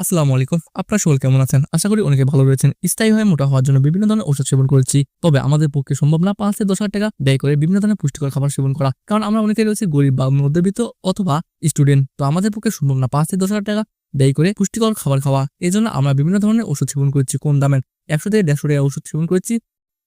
আসসালামু আলাইকুম। আপনারা সকল কেমন আছেন? আশা করি অনেকে ভালো রয়েছেন। স্থায়ী হয়ে মোটা হওয়ার জন্য বিভিন্ন ধরনের ওষুধ সেবন করেছি। তবে আমাদের পক্ষে সম্ভব না পাঁচ থেকে দশ হাজার টাকা ব্যয় করে বিভিন্ন ধরনের পুষ্টিকর খাবার সেবন করা। কারণ আমরা অনেকে রয়েছে গরিব বা মধ্যবিত্ত অথবা স্টুডেন্ট তো আমাদের পক্ষে সম্ভব না পাঁচ থেকে দশ হাজার টাকা ব্যয় করে পুষ্টিকর খাবার খাওয়া। এই জন্য আমরা বিভিন্ন ধরনের ওষুধ সেবন করেছি। কম দামের একশো থেকে দেড়শো টাকা ওষুধ সেবন করেছি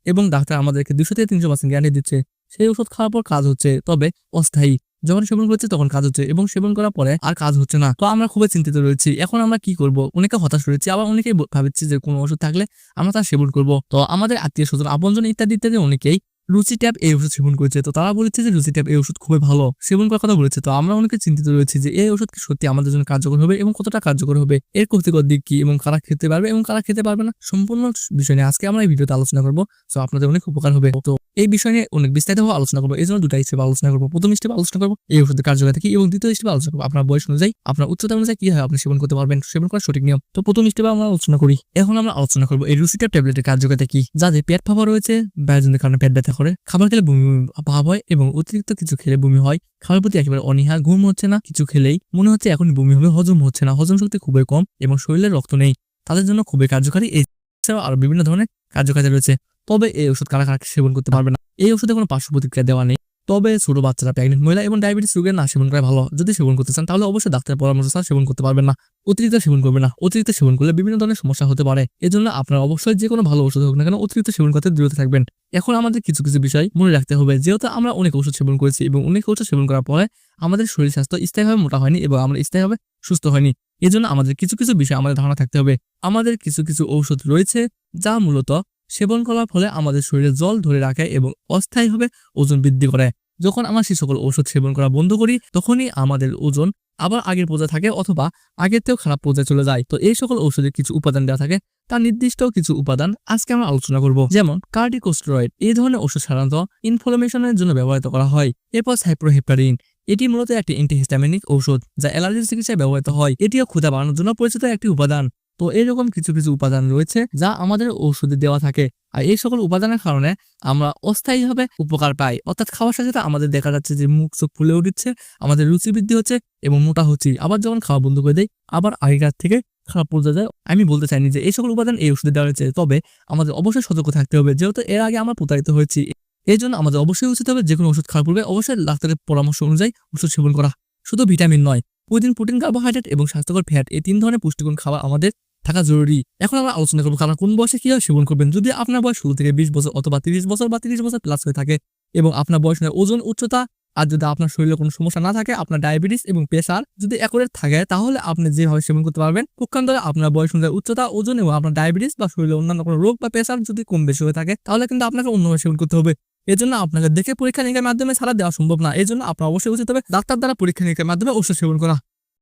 এবং ডাক্তার আমাদেরকে দুশো থেকে তিনশো পার্সেন্ট গ্যারান্টি দিচ্ছে। সেই ওষুধ খাওয়ার পর কাজ হচ্ছে, তবে অস্থায়ী। যখন সেবন করছে তখন কাজ হচ্ছে এবং সেবন করার পরে আর কাজ হচ্ছে না। তো আমরা খুবই চিন্তিত রয়েছি। এখন আমরা কি করব? অনেকে হতাশ রয়েছে, আবার অনেকে ভাবছি যে কোনো ওষুধ থাকলে আমরা তা সেবন করব। তো আমাদের আত্মীয় স্বজন, আপনজন ইত্যাদি ইত্যাদি অনেকেই রুচি ট্যাব এই ওষুধ সেবন করেছে। তো তারা বলেছে যে রুচি ট্যাব এই ওষুধ খুবই ভালো। সেবন করার কথা বলেছে। তো আমরা অনেকে চিন্তিত রয়েছি যে এই ওষুধ কি সত্যি আমাদের জন্য কার্যকর হবে এবং কতটা কার্যকর হবে? এর ক্ষতিকর দিক কি এবং কারা খেতে পারবে এবং কারা খেতে পারবে না? সম্পূর্ণ বিষয় নিয়ে আজকে আমরা এই ভিডিওতে আলোচনা করব। তো আপনাদের অনেক উপকার হবে। তো এই বিষয় নিয়ে অনেক বিস্তারিতভাবে আলোচনা করব। এই জন্য দুটা হিসেবে আলোচনা করব। প্রথম হিসেবে আলোচনা করব, এই ওষুধের কার্যকারিতা কি এবং দ্বিতীয় হিসেবে আলোচনা করব। আপনার বয়স অনুযায়ী, আপনার উচ্চতা অনুযায়ী কি হয়, আপনি সেবন করতে পারবেন, সেবন করার সঠিক নিয়ম। তো প্রথম হিসেবে আমরা আলোচনা করি। এখন আমরা আলোচনা করব, এই রুসিটাপ ট্যাবলেটের কার্যকারিতা কি? যাদের পেট ফাঁপা রয়েছে ব্যাজনের কারণে পেট ব্যথা করে। খাবার খেলে বমি ভাব হয় এবং অতিরিক্ত কিছু খেলে বমি হয়। খাবার প্রতি একেবারে অনীহা, ঘুম হচ্ছে না কিছু খেলেই। মনে হচ্ছে এখন বমি হবে, হজম হচ্ছে না। হজম শক্তি খুবই কম এবং শরীরে রক্ত নেই। তাদের জন্য খুবই কার্যকারী। এছাড়াও আরও বিভিন্ন ধরনের কার্যকারিতা রয়েছে। তবে এই ওষুধ কারা কারা সেবন করতে পারবে না? এই ওষুধে কোনো পার্শ্ব প্রতিক্রিয়া দেওয়া নেই। তবে ছোট বাচ্চারা প্রেগনেন্ট মহিলা এবং ডায়াবেটিস রোগের না সেবন করা ভালো। যদি সেবন করতে চান, তাহলে অবশ্যই ডাক্তারের পরামর্শ ছাড়া সেবন করতে পারবেন না। অতিরিক্ত সেবন করবে না। অতিরিক্ত সেবন করলে বিভিন্ন ধরনের সমস্যা হতে পারে। এজন্য আপনার অবশ্যই যে কোনো ভালো ওষুধ হোক না কেন অতিরিক্ত সেবন করতে দূরত থাকবেন। এখন আমাদের কিছু কিছু বিষয় মনে রাখতে হবে। যেহেতু আমরা অনেক ওষুধ সেবন করেছি এবং অনেক ওষুধ সেবন করার পরে আমাদের শরীর স্বাস্থ্য স্থায়ীভাবে মোটা হয়নি এবং আমরা স্থায়ীভাবে সুস্থ হয়নি। এজন্য আমাদের কিছু কিছু বিষয় আমাদের ধারণা থাকতে হবে। আমাদের কিছু কিছু ঔষধ রয়েছে যা মূলত সেবন করার ফলে আমাদের শরীরে জল ধরে রাখে এবং অস্থায়ীভাবে ওজন বৃদ্ধি করে। যখন আমরা সে সকল ওষুধ সেবন করা বন্ধ করি, তখনই আমাদের ওজন আবার আগের পর্যায়ে থাকে অথবা আগের থেকেও খারাপ পর্যায়ে চলে যায়। তো এই সকল ঔষধে কিছু উপাদান দেওয়া থাকে, তার নির্দিষ্ট কিছু উপাদান আজকে আমরা আলোচনা করব। যেমন কার্ডিকোস্টেরয়েড, এই ধরনের ওষুধ সাধারণত ইনফ্লামেশনের জন্য ব্যবহৃত করা হয়। এরপর সাইপ্রোহেপারিন এটি মূলত একটি অ্যান্টিহিস্টামিনিক ঔষধ যা অ্যালার্জির চিকিৎসায় ব্যবহৃত হয়। এটিও ক্ষুধা বাড়ানোর জন্য পরিচিত একটি উপাদান। তো এরকম কিছু কিছু উপাদান রয়েছে যা আমাদের ঔষধে দেওয়া থাকে। আর এই সকল উপাদানের কারণে আমরা অস্থায়ীভাবে উপকার পাই। অর্থাৎ খাওয়ার সাথে সাথে আমাদের দেখা যাচ্ছে যে মুখ চোখ ফুলে উঠছে, আমাদের রুচি বৃদ্ধি হচ্ছে এবং মোটা হচ্ছি। আবার যখন খাওয়া বন্ধ করে দেয় আবার আগেকার থেকে খারাপ পর্যায়ে যায়। আমি বলতে চাইনি যে এই সকল উপাদান এই ওষুধে দেওয়া হয়েছে, তবে আমাদের অবশ্যই সতর্ক থাকতে হবে। যেহেতু এর আগে আমরা প্রতারিত হয়েছি, এই জন্য আমাদের অবশ্যই উচিত হবে যে কোনো ওষুধ খাওয়ার পূর্বে অবশ্যই ডাক্তারের পরামর্শ অনুযায়ী ওষুধ সেবন করা। শুধু ভিটামিন নয় প্রতিদিন প্রোটিন কার্বোহাইড্রেট এবং স্বাস্থ্যকর ফ্যাট এই তিন ধরনের পুষ্টিগুণ খাবার আমাদের থাকা জরুরি। এখন আমরা আলোচনা করব কারণ কোন বয়সে কীভাবে সেবন করবেন। যদি আপনার বয়স ষোলো থেকে বিশ বছর অথবা তিরিশ বছর বা তিরিশ বছর প্লাস হয়ে থাকে এবং আপনার বয়স ওজন উচ্চতা আর যদি আপনার শরীরে কোনো সমস্যা না থাকে, আপনার ডায়াবেটিস এবং প্রেসার যদি একরের থাকে, তাহলে আপনি যেভাবে সেবন করতে পারবেন, পক্ষান্তরে আপনার বয়স অনুযায়ী উচ্চতা, ওজন এবং আপনার ডায়াবেটিস বা শরীরে অন্যান্য কোনো রোগ বা প্রেশার যদি কম বেশি হয়ে থাকে, তাহলে কিন্তু আপনাকে অন্যভাবে সেবন করতে হবে। এজন্য আপনাকে দেখে পরীক্ষা নিরীক্ষার মাধ্যমে ছাড়া দেওয়া সম্ভব না। এই জন্য আপনার অবশ্যই উচিত হবে ডাক্তার দ্বারা পরীক্ষা নিরীক্ষার মাধ্যমে ওষুধ সেবন করা।